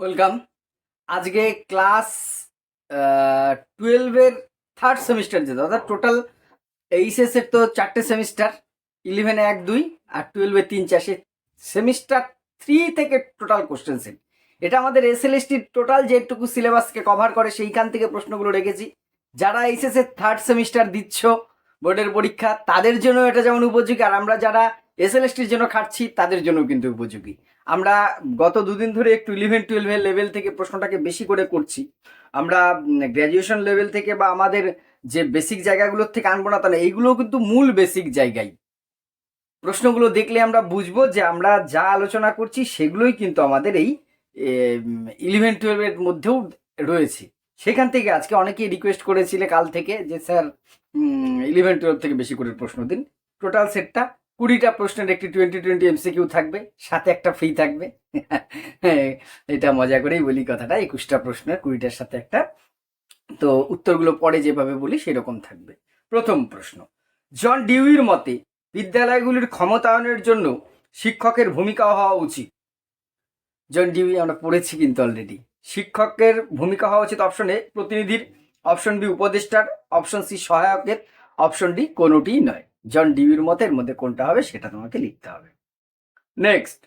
Welcome. আজকে class টুয়েলভের third semester যেটা, অর্থাৎ টোটাল এইচএস এর তো চারটে সেমিস্টার ইলেভেনে এক দুই আর টুয়েলভে তিন চার সেমিস্টার থ্রি থেকে টোটাল কোশ্চেন সেট এটা আমাদের এসএলএসটির টোটাল যেটুকু সিলেবাসকে কভার করে, সেইখান থেকে প্রশ্নগুলো রেখেছি। যারা এইচএস এর থার্ড সেমিস্টার দিচ্ছ, বোর্ডের পরীক্ষা, তাদের জন্য এটা যেমন উপযোগী, আর আমরা যারা এসএলএসটির জন্য খাটছি, তাদের জন্য কিন্তু উপযোগী। আমরা গত দুদিন ধরে একটু ইলেভেন টুয়েলভের লেভেল থেকে প্রশ্নটাকে বেশি করে করছি। আমরা গ্র্যাজুয়েশন লেভেল থেকে বা আমাদের যে বেসিক জায়গাগুলোর থেকে আনব না, তাহলে এইগুলো কিন্তু মূল বেসিক জায়গায় প্রশ্নগুলো দেখলে আমরা বুঝব যে আমরা যা আলোচনা করছি, সেগুলোই কিন্তু আমাদের এই ইলেভেন টুয়েলভের মধ্যেও রয়েছে। সেখান থেকে আজকে অনেকেই রিকোয়েস্ট করেছিলে কাল থেকে যে, স্যার ইলেভেন টুয়েলভ থেকে বেশি করে প্রশ্ন দিন। টোটাল সেটটা কুড়িটা প্রশ্নের একটি টোয়েন্টি টোয়েন্টি এমসিকিউ থাকবে, সাথে একটা ফ্রি থাকবে। এটা মজা করেই বলি কথাটা, একুশটা প্রশ্নের, কুড়িটার সাথে একটা। তো উত্তরগুলো পরে যেভাবে বলি সেরকম থাকবে। প্রথম প্রশ্ন, জন ডিউইর মতে বিদ্যালয়গুলির ক্ষমতায়নের জন্য শিক্ষকের ভূমিকা হওয়া উচিত? জন ডিউই আমরা পড়েছি কিন্তু অলরেডি শিক্ষকের ভূমিকা হওয়া উচিত অপশন এ, প্রতিনিধির অপশন বি উপদেষ্টার অপশন সি সহায়কের অপশন ডি কোনোটিই নয়। জন ডিউইর মতের মধ্যে কোনটা হবে সেটা তোমাকে লিখতে হবে। নেক্সট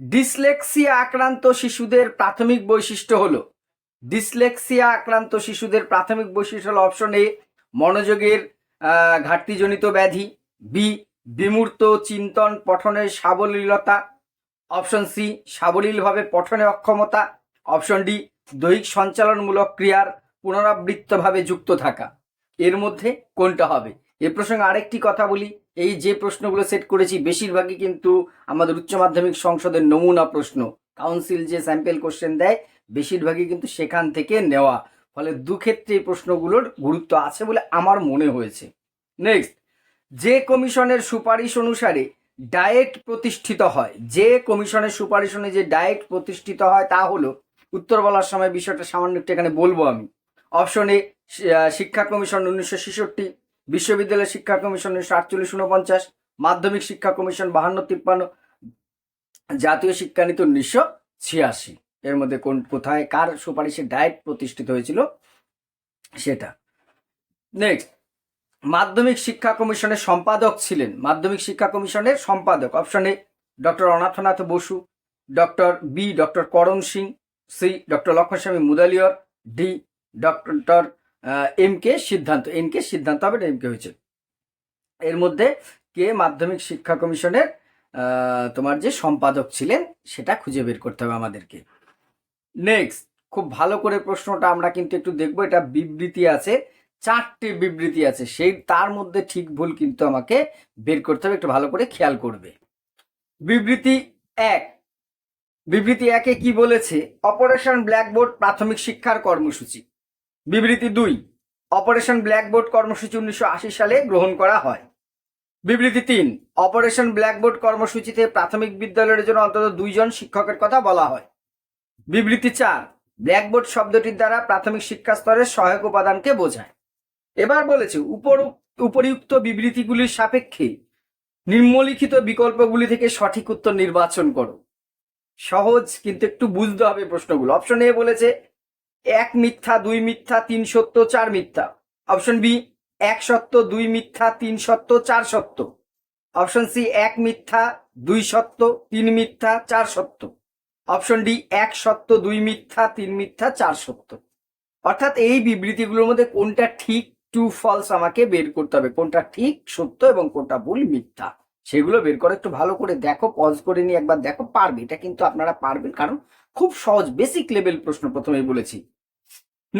ডিসলেক্সিয়া আক্রান্ত শিশুদের প্রাথমিক বৈশিষ্ট্য হলো। ডিসলেক্সিয়া আক্রান্ত শিশুদের প্রাথমিক বৈশিষ্ট্য হলো অপশন এ মনোযোগের ঘাটতিজনিত ব্যাধি। বি বিমূর্ত চিন্তন পঠনের সাবলীলতা। অপশন সি সাবলীলভাবে পঠনে অক্ষমতা। অপশন ডি দৈহিক সঞ্চালনমূলক ক্রিয়ার পুনরাবৃত্তভাবে যুক্ত থাকা। এর মধ্যে কোনটা হবে? এ প্রসঙ্গে আরেকটি কথা বলি। এই যে প্রশ্নগুলো সেট করেছি, বেশিরভাগই কিন্তু আমাদের উচ্চ মাধ্যমিক সংসদের নমুনা প্রশ্ন। কাউন্সিল যে স্যাম্পেল কোশ্চেন দেয়, বেশিরভাগই কিন্তু সেখান থেকে নেওয়া। ফলে দুক্ষেত্রে এই প্রশ্নগুলোর গুরুত্ব আছে বলে আমার মনে হয়েছে। নেক্সট যে কমিশনের সুপারিশ অনুসারে ডায়েট প্রতিষ্ঠিত হয়, যে কমিশনের সুপারিশ অনুযায়ী যে ডায়েট প্রতিষ্ঠিত হয় তা হলো, উত্তর বলার সময় বিষয়টা সামান্য একটু এখানে বলব আমি। অপশন এ শিক্ষা কমিশন উনিশশো ছেষট্টি বিশ্ববিদ্যালয় শিক্ষা কমিশন উনিশশো আটচল্লিশ উনপঞ্চাশ মাধ্যমিক শিক্ষা কমিশন বাহান্ন, তিপ্পান্ন, জাতীয় শিক্ষানীতি উনিশশো ছিয়াশি। এর মধ্যে কোন, কোথায়, কার সুপারিশে ডায়েট প্রতিষ্ঠিত হয়েছিল? সেটা। নেক্সট মাধ্যমিক শিক্ষা কমিশনের সম্পাদক ছিলেন। মাধ্যমিক শিক্ষা কমিশনের সম্পাদক অপশনে doctor Anathnath Basu, doctor B, doctor Karan Singh, C, doctor Lakshmanaswami Mudaliar, D, doctor M K সিদ্ধান্ত এম কে সিদ্ধান্ত হবে এম কে হয়েছে। এর মধ্যে কে মাধ্যমিক শিক্ষা কমিশনের তোমার যে সম্পাদক ছিলেন, সেটা খুঁজে বের করতে হবে আমাদেরকে। নেক্সট খুব ভালো করে প্রশ্নটা আমরা কিন্তু একটু দেখব, এটা বিবৃতি আছে, চারটি বিবৃতি আছে, সেই, তার মধ্যে ঠিক ভুল কিন্তু আমাকে বের করতে হবে, একটু ভালো করে খেয়াল করবে। বিবৃতি এক, বিবৃতি একে কি বলেছে? অপারেশন ব্ল্যাকবোর্ড প্রাথমিক শিক্ষার কর্মসূচি। বিবৃতি দুই। অপারেশন ব্ল্যাকবোর্ড কর্মসূচি উনিশশো আশি সালে গ্রহণ করা হয়। বিবৃতি তিন। অপারেশন ব্ল্যাকবোর্ড কর্মসূচিতে প্রাথমিক বিদ্যালয়ের জন্য অন্তত দুইজন শিক্ষকের কথা বলা হয়। বিবৃতি চার। ব্ল্যাকবোর্ড শব্দটির দ্বারা প্রাথমিক শিক্ষা স্তরের সহায়ক উপাদানকে বোঝায়। এবার বলেছে, উপর উপরিউক্ত বিবৃতিগুলির সাপেক্ষে নিম্নলিখিত বিকল্পগুলি থেকে সঠিক উত্তর নির্বাচন করো। সহজ, কিন্তু একটু বুঝতে হবে প্রশ্নগুলো। অপশন এ বলেছে এক মিথ্যা, দুই মিথ্যা, তিন সত্য, চার মিথ্যা। অপশন বি, এক সত্য, দুই মিথ্যা, তিন সত্য, চার সত্য। অপশন সি, এক মিথ্যা, দুই সত্য, তিন মিথ্যা, চার সত্য। অপশন ডি, এক সত্য, দুই মিথ্যা, তিন মিথ্যা, চার সত্য। অর্থাৎ এই বিবৃতিগুলোর মধ্যে কোনটা ঠিক, টু ফলস আমাকে বের করতে হবে। কোনটা ঠিক, সত্য এবং কোনটা ভুল, মিথ্যা। সেগুলো বের করে, একটু ভালো করে দেখো পজ করে নিয়ে একবার দেখো, পারবে। এটা কিন্তু আপনারা পারবেন, কারণ খুব সহজ বেসিক লেভেল প্রশ্ন প্রথমেই বলেছি।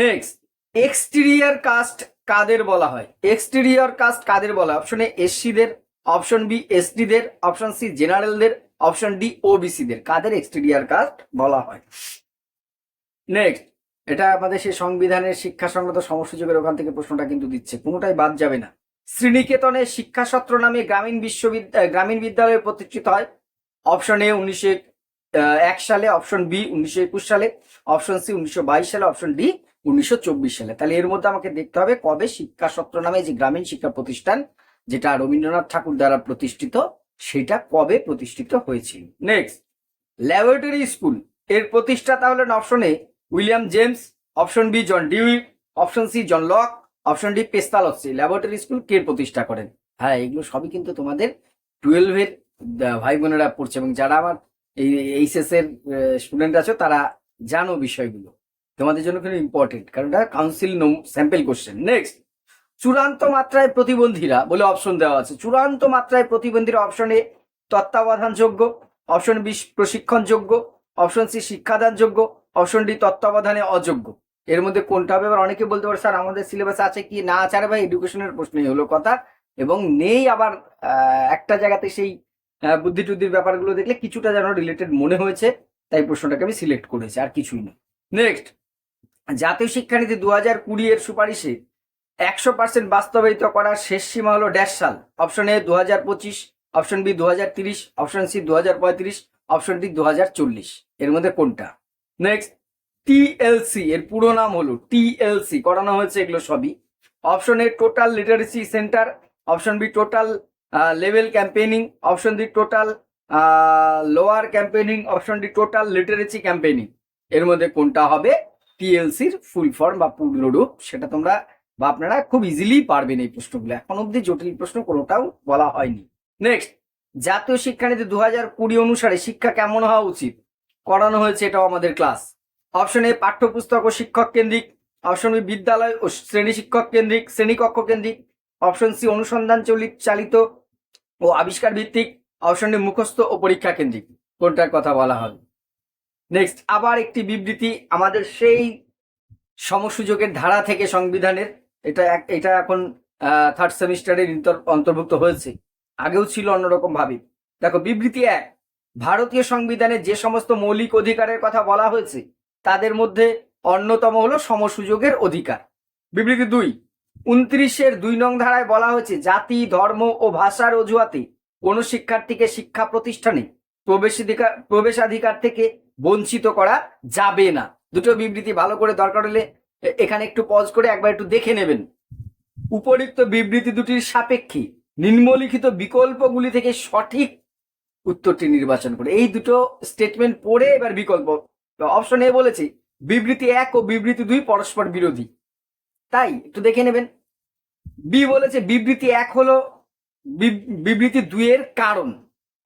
নেক্সট এক্সটেরিয়ার কাস্ট কাদের বলা হয়? এক্সটেরিয়র কাস্ট কাদের বলা হয়? অপশন এ এসসিদের অপশন বি এসটিদের অপশন সি জেনারেলদের অপশন ডি ওবিসিদের কাদের এক্সটেরিয়ার কাস্ট বলা হয়? নেক্সট এটা আমাদের সেই সংবিধানের শিক্ষা সংক্রান্ত সমসূচকের ওখান থেকে প্রশ্নটা কিন্তু দিচ্ছে। কোনোটাই বাদ যাবে না। শ্রীনিকেতনে শিক্ষা সত্র নামে গ্রামীণ বিশ্ববিদ্যালয় গ্রামীণ বিদ্যালয় প্রতিষ্ঠিত হয়। অপশন এ উনিশশো এক সালে অপশন বি উনিশশো একুশ সালে অপশন সি উনিশশো বাইশ সালে অপশন ডি উনিশশো চব্বিশ সালে। তাহলে এর মধ্যে আমাকে দেখতে হবে কবে শিক্ষা সত্র নামে যে গ্রামীণ শিক্ষা প্রতিষ্ঠান যেটা রবীন্দ্রনাথ ঠাকুর দ্বারা প্রতিষ্ঠিত, সেটা কবে প্রতিষ্ঠিত হয়েছিল নেক্সট ল্যাবরেটরি স্কুলের প্রতিষ্ঠা হলেন option A William James option B John Dewey option C John Locke option D পেস্তাল Pestalozzi laboratory school কে প্রতিষ্ঠা করেন? হ্যাঁ এগুলো সবই কিন্তু তোমাদের টুয়েলভের ভাই বোনেরা পড়ছে এবং যারা আমার এই এইচএস এর স্টুডেন্ট আছো তারা জানো বিষয়গুলো। তোমাদের জন্য কিন্তু ইম্পর্টেন্ট কারণ এটা কাউন্সিল স্যাম্পল কোশ্চেন নেক্সট চূড়ান্ত মাত্রায় প্রতিবন্ধীরা বলে অপশন দেওয়া আছে। চূড়ান্ত মাত্রায় প্রতিবন্ধীরা অপশন এ তত্ত্বাবধানযোগ্য অপশন বি প্রশিক্ষণযোগ্য অপশন সি শিক্ষাদানযোগ্য অপশন ডি তত্ত্বাবধানে অযোগ্য। এর মধ্যে কোনটা হবে? এবার অনেকে বলতে পারে, স্যার, আমাদের সিলেবাস আছে কি? না, আছে। আরে ভাই এডুকেশনের প্রশ্নই হলো কথা। এবং নেই আবার একটা জায়গাতে সেই বুদ্ধি টুদ্ধির ব্যাপারগুলো দেখলে কিছুটা যেন রিলেটেড মনে হয়েছে, তাই প্রশ্নটাকে আমি সিলেক্ট করেছি, আর কিছুই না। নেক্সট জাতীয় শিক্ষানীতি দু হাজার কুড়ি এর সুপারিশে একশো পার্সেন্ট বাস্তবায়িত করার শেষ সীমা হলো ড্যাশ সাল। অপশন এ দু হাজার পঁচিশ অপশন বি দু হাজার তিরিশ অপশন সি দু হাজার পঁয়ত্রিশ অপশন ডি দু হাজার চল্লিশ। এর মধ্যে কোনটা? নেক্সট টিএলসি এর পুরো নাম হলো টিএলসি করানো হয়েছে এগুলো সবই। Option A total literacy centre option B total level campaigning option D total lower campaigning option D total literacy campaigning এর মধ্যে কোনটা হবে? টিএলসির ফুল ফর্ম বা পূর্ণরূপ সেটা তোমরা বা আপনারা খুব ইজিলি পারবেন এই প্রশ্নগুলো। এখন অব্দি জটিল প্রশ্ন কোনোটাও বলা হয়নি। নেক্সট জাতীয় শিক্ষানীতি দু হাজার কুড়ি অনুসারে শিক্ষা কেমন হওয়া উচিত? করানো হয়েছে এটাও আমাদের ক্লাস অপশন এ পাঠ্যপুস্তক ও শিক্ষক কেন্দ্রিক। অপশন বি বিদ্যালয় ও শ্রেণি শিক্ষক কেন্দ্রিক শ্রেণীকক্ষ কেন্দ্রিক। অপশন সি অনুসন্ধান চলিত চালিত ও আবিষ্কার ভিত্তিক। অপশন ডি মুখস্থ ও পরীক্ষা কেন্দ্রিক। কোনটার কথা বলা হবে? নেক্সট আবার একটি বিবৃতি আমাদের সেই সমসুযোগের ধারা থেকে সংবিধানের। এটা এটা এখন থার্ড সেমিস্টারের অন্তর্ভুক্ত হয়েছে। আগেও ছিল অন্যরকম ভাবে। দেখো, বিবৃতি এক, ভারতীয় সংবিধানে যে সমস্ত মৌলিক অধিকারের কথা বলা হয়েছে, তাদের মধ্যে অন্যতম হলো সমসুযোগের অধিকার। বিবৃতি দুই, উনত্রিশের দুই নং ধারায় বলা হয়েছে, জাতি, ধর্ম ও ভাষার অজুহাতে কোনো শিক্ষার্থীকে শিক্ষা প্রতিষ্ঠানে প্রবেশাধিকার প্রবেশাধিকার থেকে বঞ্চিত করা যাবে না। দুটো বিবৃতি ভালো করে দরকার হলে এখানে একটু পজ করে একবার একটু দেখে নেবেন। উপরিক্ত বিবৃতি দুটির সাপেক্ষে নিম্নলিখিত বিকল্পগুলি থেকে সঠিক উত্তরটি নির্বাচন করে এই দুটো স্টেটমেন্ট পড়ে এবার বিকল্প। অপশন এ বলেছে, বিবৃতি এক ও বিবৃতি দুই পরস্পর বিরোধী। তাই একটু দেখে নেবেন। বি বলেছে, বিবৃতি এক হলো বিবৃতি দুইয়ের কারণ।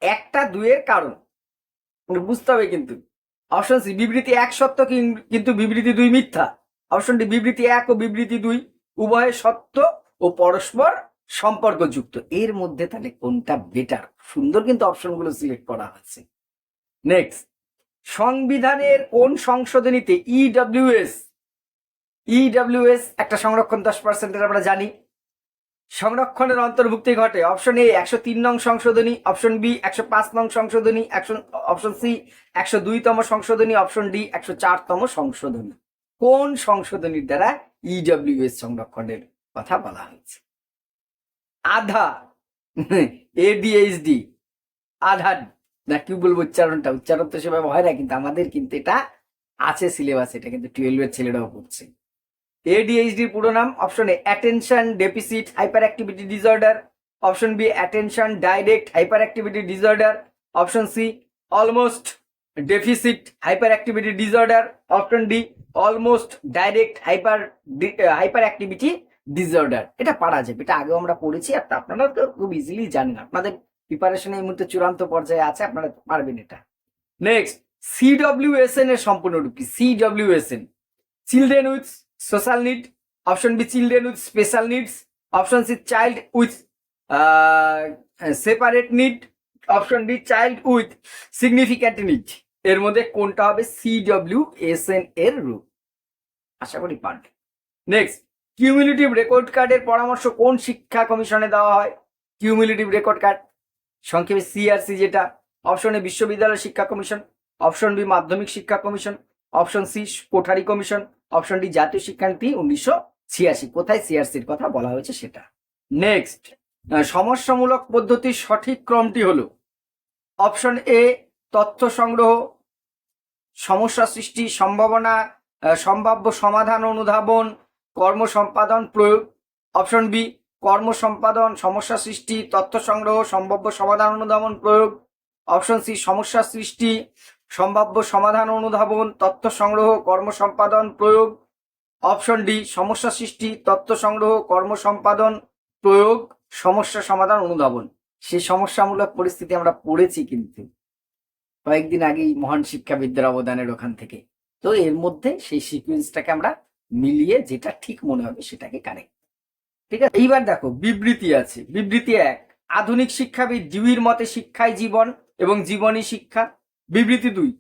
একটা দুয়ের কারণ। মানে বুঝতে হবে কিন্তু। অপশন সি বিবৃতি এক সত্য কিন্তু বিবৃতি দুই মিথ্যা। অপশন ডি বিবৃতি এক ও বিবৃতি দুই উভয় সত্য ও পরস্পর সম্পর্কযুক্ত। এর মধ্যে তাহলে কোনটা বেটার সুন্দর কিন্তু অপশনগুলো সিলেক্ট করা হয়েছে নেক্সট সংবিধানের কোন সংশোধনীতে E ইডব্লিউএস ইডব্লিউএস E একটা সংরক্ষণ দশ পার্সেন্টের আমরা জানি। সংরক্ষণের অন্তর্ভুক্তি ঘটে। অপশন এ একশো তিন নং সংশোধনী। অপশন বি একশো পাঁচ নং সংশোধনী। অপশন সি একশো দুইতম সংশোধনী। অপশন ডি একশো চারতম সংশোধনী। কোন সংশোধনীর দ্বারা ইডব্লিউএস সংরক্ষণের কথা বলা হয়েছে? আধা এডিএইচডি আধা, না, কি বলব, উচ্চারণটা? উচ্চারণ তো সেভাবে হয় না, কিন্তু আমাদের কিন্তু এটা আছে সিলেবাস, এটা কিন্তু টুয়েলভের ছেলেরাও পড়ছে। এডিএইচডির পুরো নাম option A attention deficit hyperactivity disorder option B attention direct hyperactivity disorder option C almost deficit hyperactivity disorder option D almost direct hyper hyperactivity disorder এটা পারা যাবে, এটা আগেও আমরা পড়েছি, আর তা আপনারা তো খুব ইজিলি জানেন। আপনাদের প্রিপারেশন এই মুহূর্তে চূড়ান্ত পর্যায়ে আছে, আপনারা পারবেন এটা। নেক্সট সিডব্লিউএসএন এর সম্পূর্ণরূপ কি? CWSN children with social need option B children with special needs option C child with separate need option D child with significant need এর মধ্যে কোনটা হবে? সি ডব্লিউ এস এন এর রূপ আশা করি পারবে নেক্সট কিউমিলিটিভ রেকর্ড কার্ডের পরামর্শ কোন শিক্ষা কমিশনে দেওয়া হয়? কিউমিলিটিভ রেকর্ড কার্ড সংক্ষেপে সিআরসি যেটা। অপশন এ বিশ্ববিদ্যালয় শিক্ষা কমিশন অপশন বি মাধ্যমিক শিক্ষা commission option C Kothari commission option D, জাতীয় শিক্ষানীতি উনিশশো ছিয়াশি। কোথায় সিআরসির কথা বলা হয়েছে সেটা? নেক্সট সমস্যামূলক পদ্ধতির সঠিক ক্রমটি হলো। অপশন এ, তথ্য সংগ্রহ, সমস্যা সৃষ্টি, সম্ভাবনা সম্ভাব্য সমাধান অনুধাবন, কর্ম সম্পাদন, প্রয়োগ। অপশন বি, কর্ম সম্পাদন, সমস্যা সৃষ্টি, তথ্য সংগ্রহ, সম্ভাব্য সমাধান অনুধাবন, প্রয়োগ। অপশন সি, সমস্যা সৃষ্টি সম্ভাব্য সমাধান অনুধাবন, তথ্য সংগ্রহ, কর্ম সম্পাদন, প্রয়োগ। অপশন ডি, সমস্যা সৃষ্টি, তথ্য সংগ্রহ, কর্ম সম্পাদন, প্রয়োগ, সমস্যা সমাধান অনুধাবন। সেই সমস্যামূলক পরিস্থিতি আমরা পড়েছি কিন্তু। কয়েকদিন আগেই মহান শিক্ষাবিদদের অবদানের ওখান থেকে। তো এর মধ্যে সেই সিকুয়েন্সটাকে আমরা মিলিয়ে যেটা ঠিক মনে হবে সেটাকে কারেক্ট ঠিক আছে? এইবার দেখো, বিবৃতি আছে। বিবৃতি এক, আধুনিক শিক্ষাবিদ ডিউইর মতে শিক্ষাই জীবন এবং জীবনী শিক্ষা। বিবৃতি দুই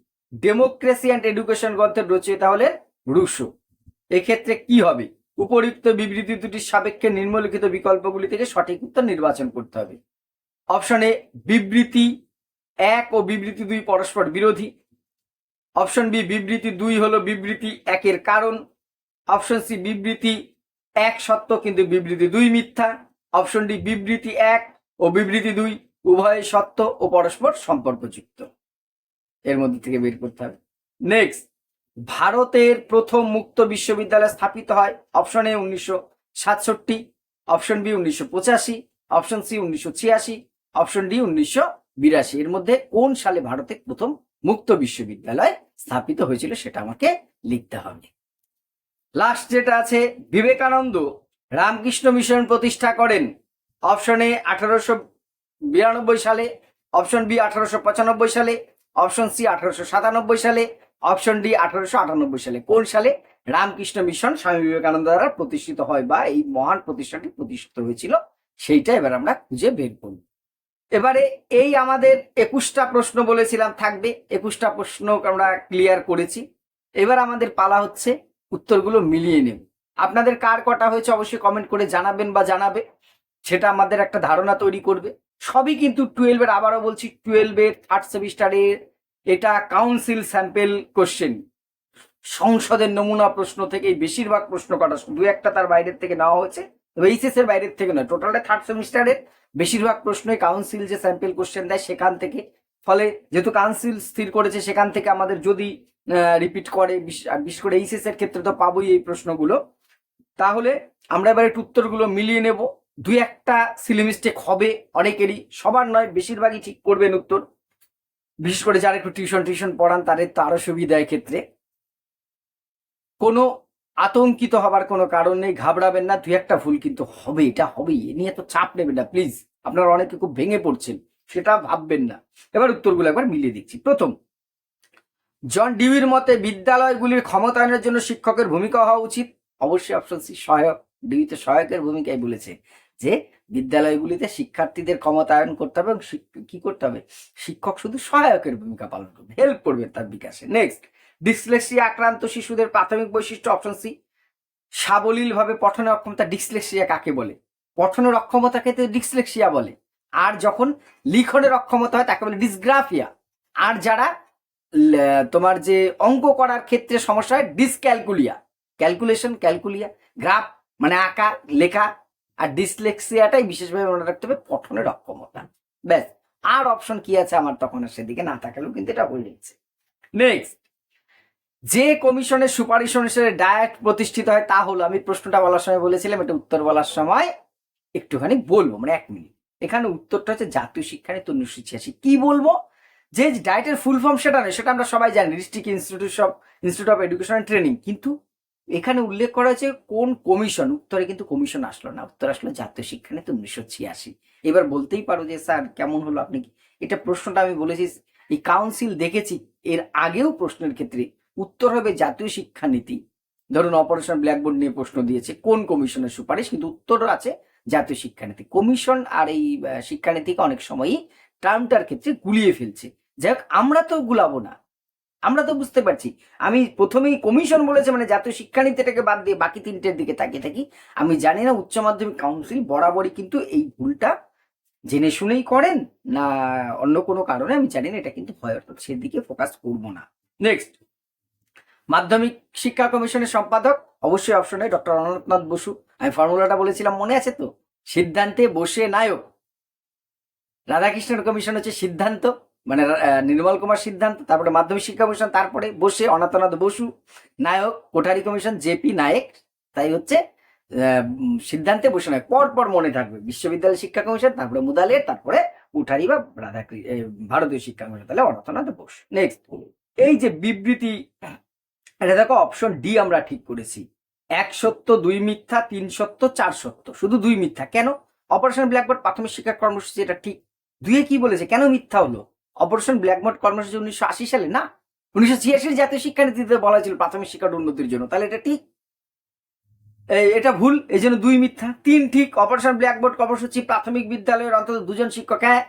ডেমোক্রেসি অ্যান্ড এডুকেশন গ্রন্থের রচয়িতা হলেন রুশো। এক্ষেত্রে কি হবে? উপরিক্ত বিবৃতি দুটির সাপেক্ষে নিম্নলিখিত বিকল্পগুলি থেকে সঠিক উত্তর নির্বাচন করতে হবে। অপশন এ, বিবৃতি এক ও বিবৃতি দুই পরস্পর বিরোধী। অপশন বি, বিবৃতি দুই হলো বিবৃতি একের কারণ। অপশন সি, বিবৃতি এক সত্য কিন্তু বিবৃতি দুই মিথ্যা। অপশন ডি, বিবৃতি এক ও বিবৃতি দুই উভয় সত্য ও পরস্পর সম্পর্কযুক্ত। এর মধ্যে থেকে বের করতে হবে। নেক্সট ভারতের প্রথম মুক্ত বিশ্ববিদ্যালয় স্থাপিত হয় অপশন এ উনিশশো সাতষট্টি অপশন বি উনিশশো পঁচাশি অপশন সি উনিশশো ছিয়াশি অপশন ডি উনিশশো বিরাশি। এর মধ্যে কোন সালে ভারতে প্রথম মুক্ত বিশ্ববিদ্যালয় স্থাপিত হয়েছিল সেটা আমাকে লিখতে হবে। লাস্ট যেটা আছে, বিবেকানন্দ রামকৃষ্ণ মিশন প্রতিষ্ঠা করেন অপশন এ আঠারোশো বিরানব্বই সালে অপশন বি আঠারোশো পঁচানব্বই সালে অপশন সি আঠারোশো সাতানব্বই সালে, অপশন ডি আঠারোশো আটানব্বই সালে। কোন সালে? রামকৃষ্ণ মিশন স্বামী বিবেকানন্দ দ্বারা প্রতিষ্ঠিত হয় বা এই মহান প্রতিষ্ঠানটি প্রতিষ্ঠিত হয়েছিল। সেইটা এবার আমরা খুঁজে বের করব। এবারে এই আমাদের একুশটা প্রশ্ন বলেছিলাম, থাকবে। একুশটা প্রশ্ন আমরা ক্লিয়ার করেছি। এবার আমাদের পালা হচ্ছে, উত্তরগুলো মিলিয়ে নেব। আপনাদের কার কটা হয়েছে অবশ্যই কমেন্ট করে জানাবেন বা জানাবে। সেটা আমাদের একটা ধারণা তৈরি করবে। সবই কিন্তু টুয়েলভের আবারও বলছি টুয়েলভের থার্ড সেমিস্টারের এটা কাউন্সিল স্যাম্পেল কোশ্চেন সংসদের নমুনা প্রশ্ন থেকে বেশিরভাগ প্রশ্ন কটা? দু একটা তার বাইরের থেকে নেওয়া হয়েছে। এইচএস এর বাইরের থেকে নয় টোটালটা থার্ড সেমিস্টারের বেশিরভাগ প্রশ্নই কাউন্সিল যে স্যাম্পেল কোশ্চেন দেয় সেখান থেকে। ফলে যেহেতু কাউন্সিল স্থির করেছে, সেখান থেকে আমাদের যদি রিপিট করে বিশেষ করে এইচএস এর ক্ষেত্রে তো পাবোই এই প্রশ্নগুলো। তাহলে আমরা এবার একটু উত্তরগুলো মিলিয়ে নেব। দুই একটা সিলি মিস্টেক হবে অনেকেরই, সবার নয়, বেশিরভাগই ঠিক করবেন উত্তর। বিশেষ করে যারা একটু টিউশন টিউশন পড়ান, তাদের তো আরও সুবিধা ক্ষেত্রে কোনো আতঙ্কিত হবার কোনো কারণ নেই, ঘাবড়াবেন না, দুই একটা ভুল কিন্তু হবে, এটা হবেই, এ নিয়ে তো চাপ নেবেন না প্লিজ আপনারা অনেকে খুব ভেঙে পড়ছেন, সেটা ভাববেন না। এবার উত্তরগুলো একবার মিলিয়ে দিচ্ছি। প্রথম, জন ডিউইর মতে বিদ্যালয়গুলির ক্ষমতায়নের জন্য শিক্ষকের ভূমিকা হওয়া উচিত। অবশ্যই অপশন সি সহায়ক। ডিউইতে সহায়কের ভূমিকাই বলেছে যে, বিদ্যালয়গুলিতে শিক্ষার্থীদের ক্ষমতায়ন করতে হবে এবং কি করতে হবে? শিক্ষক শুধু সহায়কের ভূমিকা পালন করবে হেল্প করবে তার বিকাশে। নেক্সট ডিসলেক্সিয়া আক্রান্ত শিশুদের প্রাথমিক বৈশিষ্ট্য অপশন সি সাবলীল ভাবে পঠনে অক্ষমতা ডিসলেক্সিয়া কাকে বলে? পঠনের অক্ষমতাকে তো ডিসলেক্সিয়া বলে। আর যখন লিখনের অক্ষমতা হয় তাকে বলে ডিসগ্রাফিয়া আর যারা তোমার যে অঙ্ক করার ক্ষেত্রে সমস্যা হয় ডিসক্যালকুলিয়া ক্যালকুলেশন ক্যালকুলিয়া গ্রাফ মানে আঁকা, লেখা আর ডিসলেক্সিয়াটাই বিশেষভাবে মনে রাখতে হবে পঠনের অক্ষমতা। ব্যাস, আর অপশন কি আছে আমার তখন সেদিকে না থাকলেও কিন্তু এটা হয়ে যাচ্ছে নেক্সট যে কমিশনের সুপারিশ অনুসারে ডায়েট প্রতিষ্ঠিত হয় তা হলো, আমি প্রশ্নটা বলার সময় বলেছিলাম, এটা উত্তর বলার সময় একটুখানি বলব মানে এক মিনিট। এখানে উত্তরটা হচ্ছে জাতীয় শিক্ষানীতি উনিশশো ছিয়াশি। কি বলব? যে ডায়েটের ফুল ফর্ম সেটা নয়, সেটা আমরা সবাই জানি, district institute of institute of education training. কিন্তু এখানে উল্লেখ করা হয়েছে কোন কমিশন, উত্তরে কিন্তু কমিশন আসলো না, উত্তর আসলো জাতীয় শিক্ষানীতি উনিশশো ছিয়াশি। এবার বলতেই পারো যে, স্যার, কেমন হলো আপনি এটা প্রশ্নটা আমি বলেছি, এই কাউন্সিল দেখেছি, এর আগেও প্রশ্নের ক্ষেত্রে উত্তর হবে জাতীয় শিক্ষানীতি ধরুন অপারেশন ব্ল্যাকবোর্ড নিয়ে প্রশ্ন দিয়েছে, কোন কমিশনের সুপারিশ? কিন্তু উত্তর আছে জাতীয় শিক্ষানীতি কমিশন আর এই শিক্ষানীতিকে অনেক সময়ই টার্মটার ক্ষেত্রে গুলিয়ে ফেলছে। যাই হোক, আমরা তো গুলাবো না। আমরা তো বুঝতে পারছি। আমি প্রথমেই কমিশন বলেছে মানে জাতীয় শিক্ষানীতিটাকে বাদ দিয়ে বাকি তিনটের দিকে তাকিয়ে থাকি। আমি জানি না উচ্চ মাধ্যমিক কাউন্সিল বরাবরই কিন্তু এই ভুলটা জেনে শুনেই করেন না অন্য কোনো কারণে আমি জানি না, এটা কিন্তু হয় অর্থাৎ সেদিকে ফোকাস করব না। নেক্সট মাধ্যমিক শিক্ষা কমিশনের সম্পাদক, অবশ্যই অপশনে ডক্টর অনন্তনাথ বসু। আমি ফর্মুলাটা বলেছিলাম, মনে আছে তো? সিদ্ধান্তে বসে নায়ক। রাধাকৃষ্ণন কমিশন হচ্ছে সিদ্ধান্ত। মানে নির্মল কুমার সিদ্ধান্ত, তারপরে মাধ্যমিক শিক্ষা কমিশন, তারপরে বসে অনাথনাথ বসু, নায়ক, কোঠারি কমিশন, জেপি নায়েক, তাই হচ্ছে সিদ্ধান্তে বসে নায়ক। পর পর মনে থাকবে, বিশ্ববিদ্যালয় শিক্ষা কমিশন, তারপরে মুদালে তারপরে কুঠারি বা রাধাকৃষ্ণ ভারতীয় শিক্ষা কমিশন, তাহলে অনাথনাথ বসু। নেক্সট এই যে বিবৃতি, এটা দেখো অপশন ডি আমরা ঠিক করেছি। এক সত্য, দুই মিথ্যা, তিন সত্য, চার সত্য। শুধু দুই মিথ্যা। কেন? অপারেশন ব্ল্যাকবোর্ড প্রাথমিক শিক্ষা কর্মসূচি এটা ঠিক। দুয়ে কি বলেছে? কেন মিথ্যা হলো? অপারেশন ব্ল্যাকবোর্ড কর্মসূচি উনিশশো আশি সালে, না? উনিশশো ছিয়াশির জাতীয় শিক্ষানীতিতে বলা ছিল প্রাথমিক শিক্ষার উন্নতির জন্য। তাহলে এটা ঠিক? এটা ভুল, এই জন্য দুই মিথ্যা। তিন ঠিক, অপারেশন ব্ল্যাকবোর্ড কর্মসূচি প্রাথমিক বিদ্যালয়ের অন্তত দুজন শিক্ষক হ্যাঁ?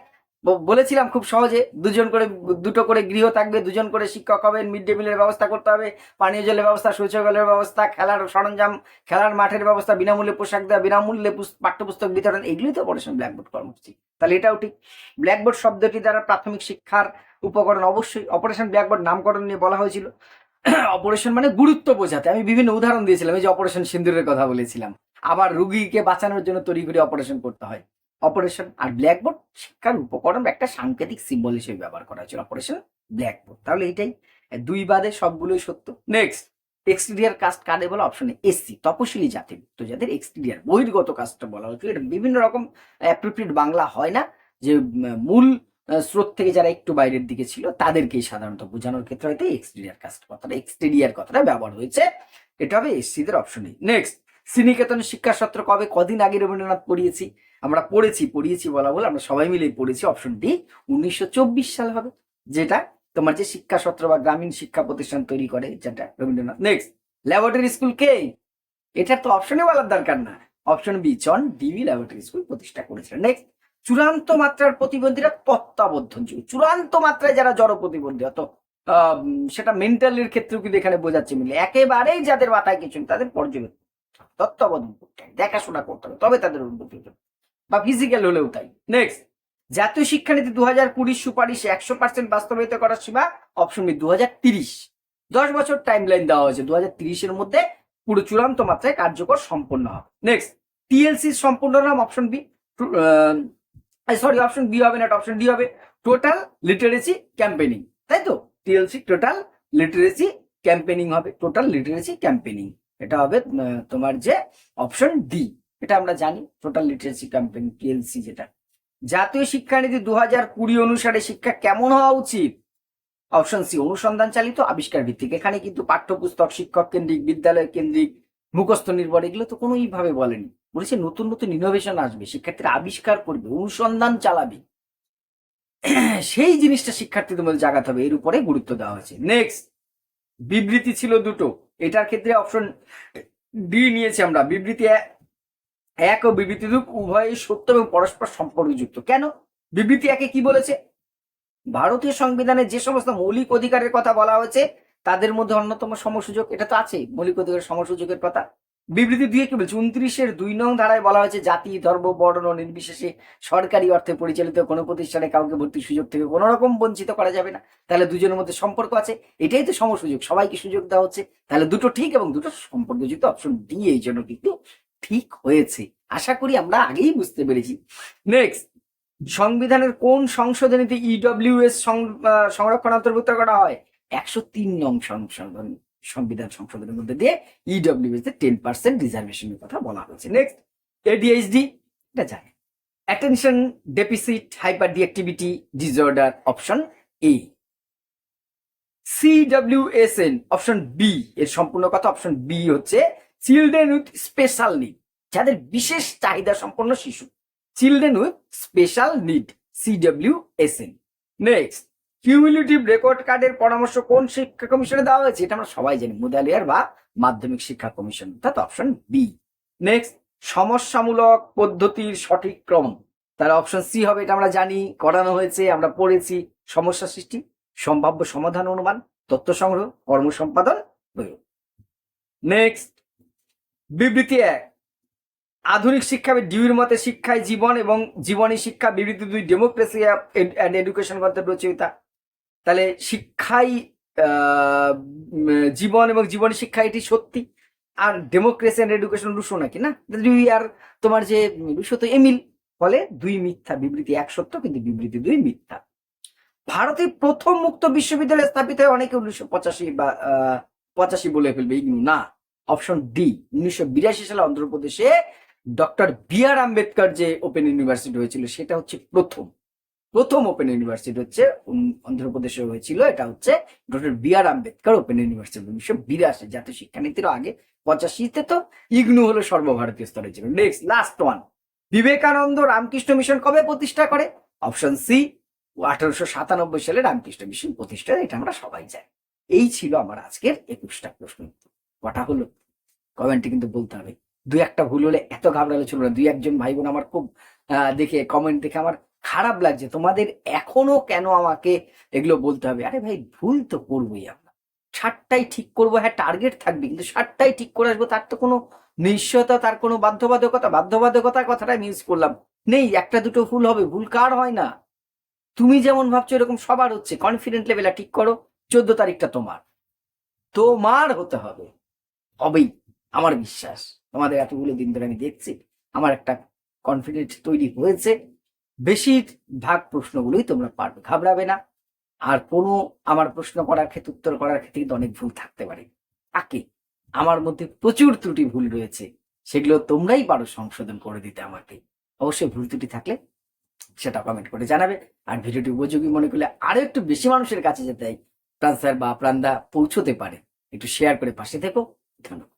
বলেছিলাম খুব সহজে, দুজন করে, দুটো করে গৃহ থাকবে, দুজন করে শিক্ষক হবেন মিড ডে মিলের ব্যবস্থা করতে হবে, পানীয় জলের ব্যবস্থা শৌচাগারের ব্যবস্থা, খেলার সরঞ্জাম, খেলার মাঠের ব্যবস্থা, বিনামূল্যে পোশাক দেওয়া, বিনামূল্যে পাঠ্যপুস্তক বিতরণ, এগুলোই তো অপারেশন ব্ল্যাকবোর্ড কর্মসূচি। তাহলে এটাও ঠিক। ব্ল্যাকবোর্ড শব্দটি দ্বারা প্রাথমিক শিক্ষার উপকরণ অবশ্যই অপারেশন ব্ল্যাকবোর্ড নামকরণ নিয়ে বলা হয়েছিল। অপারেশন মানে গুরুত্ব বোঝাতে। আমি বিভিন্ন উদাহরণ দিয়েছিলাম, এই যে অপারেশন সিন্দুরের কথা বলেছিলাম। আবার রুগীকে বাঁচানোর জন্য তড়ি ঘড়ি অপারেশন করতে হয়। অপারেশন আর ব্ল্যাকবোর্ড শিক্ষার উপকরণ একটা সাংকেতিক সিম্বল হিসেবে ব্যবহার করা হয়েছিল অপারেশন ব্ল্যাকবোর্ড তাহলে এটাই দুই বাদে সবগুলোই সত্য। নেক্সট এক্সটিরিয়ার কাস্ট কার্ডে বলা অপশনে এসসি তপশিলি জাতিভুক্ত যাদের এক্সটিরিয়ার বহির্গত কাস্টটা বলা হয়েছিল এটা বিভিন্ন রকম অ্যাপ্রোপ্রিয়েট বাংলা হয় না যে মূল স্রোত থেকে যারা একটু বাইরের দিকে ছিল, তাদেরকেই সাধারণত বোঝানোর ক্ষেত্রে হয়তো এক্সটেরিয়ার কাস্ট কথাটা এক্সটেরিয়ার কথাটা ব্যবহার হয়েছে। এটা হবে এসসিদের অপশনে নেক্সট শ্রীনিকেতন শিক্ষা সত্র কবে, কদিন আগে রবীন্দ্রনাথ পড়িয়েছি? আমরা পড়েছি, পড়িয়েছি বলা বলে আমরা সবাই মিলে পড়েছি অপশন ডি উনিশশো চব্বিশ সাল হবে, যেটা তোমার যে শিক্ষা সত্র বা গ্রামীণ শিক্ষা প্রতিষ্ঠান তৈরি করে, যেটা রবীন্দ্রনাথ নেক্সট ল্যাবরেটরি স্কুল কে? এটার তো অপশনে বলার দরকার না। Option B John Dewey laboratory school প্রতিষ্ঠা করেছিলেন নেক্সট চূড়ান্ত মাত্রার প্রতিবন্ধীরা তত্ত্বাবধান যুগ চূড়ান্ত মাত্রায় যারা জড় প্রতিবন্ধী অত সেটা মেন্টালের ক্ষেত্রেও কিন্তু এখানে বোঝাচ্ছে মিলে। একেবারেই যাদের মাথায় কিছু তাদের পর্যবেক্ষণ, তত্ত্বাবধান করতে হবে দেখাশোনা করতে হবে, তবে তাদের উন্নতি হবে। বা ফিজিক্যাল হলেও তাই। নেক্সট জাতীয় শিক্ষানীতি দু হাজার কুড়ির সুপারিশে একশো পার্সেন্ট বাস্তবায়িত করার সীমা অপশন বি দু হাজার তিরিশ। দশ বছর টাইম লাইন দেওয়া হয়েছে দু হাজার তিরিশের মধ্যে পুরো চূড়ান্ত মাত্রায় কার্যকর সম্পন্ন হবে। নেক্সট টিএলসি সম্পূর্ণ নাম option B sorry option B হবে না অপশন ডি হবে। টোটাল লিটারেসি ক্যাম্পেনিং তাই তো? টিএলসি টোটাল লিটারেসি ক্যাম্পেনিং হবে টোটাল লিটারেসি ক্যাম্পেনিং এটা হবে তোমার যে অপশন ডি এটা আমরা জানি টোটাল লিটারেসি ক্যাম্পেইন টিএলসি যেটা। জাতীয় শিক্ষানীতি দু হাজার কুড়ি অনুসারে শিক্ষা কেমন হওয়া উচিত? অপশন সি অনুসন্ধান চালিত আবিষ্কার ভিত্তিক। এখানে কিন্তু পাঠ্যপুস্তক, শিক্ষক কেন্দ্রিক, বিদ্যালয় কেন্দ্রিক, মুখস্থ নির্ভর, এগুলো তো কোনোই ভাবে বলেনি। বলেছে নতুন নতুন ইনোভেশন আসবে, শিক্ষার্থীরা আবিষ্কার করবে, অনুসন্ধান চালাবে। সেই জিনিসটা শিক্ষার্থীদের মধ্যে জাগাতে হবে, এর উপরে গুরুত্ব দেওয়া হয়েছে। নেক্সট বিবৃতি ছিল দুটো। এটার ক্ষেত্রে অপশন ডি নিয়েছি আমরা। বিবৃতি এক ও বিবৃতি রূপ উভয়ই সত্য এবং পরস্পর সম্পর্কযুক্ত। কেন? বিবৃতি একে কি বলেছে? ভারতীয় সংবিধানে যে সমস্ত মৌলিক অধিকারের কথা বলা হয়েছে, তাদের মধ্যে অন্যতম সমসুযোগ এটা তো আছে মৌলিক অধিকারের সমসুযোগের কথা। বিবৃতি দিয়ে কি বলছে? উনত্রিশের দুই নং ধারায় বলা হয়েছে, জাতি, ধর্ম, বর্ণ নির্বিশেষে সরকারি অর্থে পরিচালিত কোনো প্রতিষ্ঠানে কাউকে ভর্তির সুযোগ থেকে কোনো রকম বঞ্চিত করা যাবে না। তাহলে দুজনের মধ্যে সম্পর্ক আছে, এটাই তো সমসুযোগ সবাইকে সুযোগ দেওয়া হচ্ছে, তাহলে দুটো ঠিক এবং দুটো সম্পর্কযুক্ত অপশন ডি এই জন্য কিন্তু ঠিক হয়েছে। আশা করি আমরা আগেই বুঝতে পেরেছি। নেক্সট সংবিধানের কোন সংশোধনীতে ইডব্লিউ এস সংরক্ষণ অন্তর্ভুক্ত করা হয়? একশো তিন নং সংশোধন, সংবিধান সংশোধনের মধ্যে দিয়ে ইডব্লিউ এস টেন পার্সেন্ট রিজার্ভেশনের কথা বলা হয়েছে। নেক্সট এডিএইচডি এটা জানে। Attention deficit hyperactivity disorder option A CWSN option B এর সম্পূর্ণ কথা অপশন বি হচ্ছে চিলড্রেন উইথ স্পেশাল নিড যাদের বিশেষ চাহিদা সম্পন্ন শিশু। Children with special need CWSN next cumulative record কার্ডের পরামর্শ কোন শিক্ষা কমিশনে দেওয়া হয়েছে? এটা আমরা সবাই জানি, মুদালিয়ার বা মাধ্যমিক শিক্ষা কমিশন, অর্থাৎ অপশন বি নেক্সট সমস্যামূলক পদ্ধতির সঠিক ক্রম। তাহলে অপশন সি হবে, এটা আমরা জানি, করানো হয়েছে, আমরা পড়েছি, সমস্যা সৃষ্টি, সম্ভাব্য সমাধান অনুমান, তথ্য সংগ্রহ কর্ম সম্পাদন নেক্সট বিবৃতি এক। আধুনিক শিক্ষা ডিউর মতে শিক্ষায় জীবন এবং জীবনী শিক্ষা বিবৃতি দুই ডেমোক্রেসি অ্যান্ড এডুকেশন গল্পের রচয়িতা তাহলে শিক্ষাই জীবন এবং জীবনী শিক্ষা এটি সত্যি? আর ডেমোক্রেসি অ্যান্ড এডুকেশন রুশো নাকি, না? দুই আর তোমার যে রুশো তো এমিল, ফলে দুই মিথ্যা বিবৃতি এক সত্য, কিন্তু বিবৃতি দুই মিথ্যা। ভারতের প্রথম মুক্ত বিশ্ববিদ্যালয় স্থাপিত হয় অনেকে উনিশশো পঁচাশি বা পঁচাশি বলে ফেলবে, ইগনু, না। অপশন ডি উনিশশো বিরাশি সালে অন্ধ্রপ্রদেশে ডক্টর বি আর আম্বেদকর যে ওপেন ইউনিভার্সিটি হয়েছিল, সেটা হচ্ছে প্রথম। প্রথম ওপেন ইউনিভার্সিটি হচ্ছে অন্ধ্রপ্রদেশে হয়েছিল, এটা হচ্ছে doctor B R Ambedkar open university, উনিশশো বিরাশি জাতীয় শিক্ষানীতিরও আগে পঁচাশিতে তো ইগনু হলো সর্বভারতীয় স্তরে ছিল। Next last one Vivekananda Ramakrishna mission কবে প্রতিষ্ঠা করে? অপশন সি আঠারোশো সাতানব্বই সালে রামকৃষ্ণ মিশন প্রতিষ্ঠা, এটা আমরা সবাই জানি। এই ছিল আমার আজকের একুশটা প্রশ্ন কটা হলো? কমেন্টে কিন্তু বলতে হবে। দু একটা ভুল হলে এত ঘাবড়ালে ছিল না। দুই একজন ভাই বোন আমার খুব দেখে কমেন্ট দেখে আমার খারাপ লাগছে। তোমাদের এখনও কেন আমাকে এগুলো বলতে হবে? আরে ভাই, ভুল তো করবোই আমরা। ষাটটাই ঠিক করব হ্যাঁ টার্গেট থাকবে, কিন্তু ষাটটাই ঠিক করে আসব, তার তো কোনো নিশ্চয়তা, তার কোনো বাধ্যবাধকতা, বাধ্যবাধকতার কথাটা আমি ইউজ করলাম। নেই, একটা দুটো ভুল হবে, ভুল কার হয় না? তুমি যেমন ভাবছ, এরকম সবার হচ্ছে। কনফিডেন্ট লেভেলটা ঠিক করো, চোদ্দ তারিখটা তোমার। তোমার হতে হবে। হবেই। আমার বিশ্বাস। তোমাদের এতগুলো দিন ধরে আমি দেখছি, আমার একটা কনফিডেন্স তৈরি হয়েছে। বেশিরভাগ প্রশ্নগুলোই তোমরা পারবে, ঘাবড়াবে না। আর কোনো আমার প্রশ্ন করার ক্ষেত্রে, উত্তর করার ক্ষেত্রে কিন্তু অনেক ভুল থাকতে পারে। থাকে আমার মধ্যে প্রচুর ত্রুটি ভুল রয়েছে, সেগুলো তোমরাই পারো সংশোধন করে দিতে আমাকে। অবশ্যই ভুল ত্রুটি থাকলে সেটা কমেন্ট করে জানাবে। আর ভিডিওটি উপযোগী মনে করলে আরও একটু বেশি মানুষের কাছে যেতে প্রাণ বা প্রাণদা পৌঁছতে পারে, একটু শেয়ার করে পাশে থেকো। ধন্যবাদ।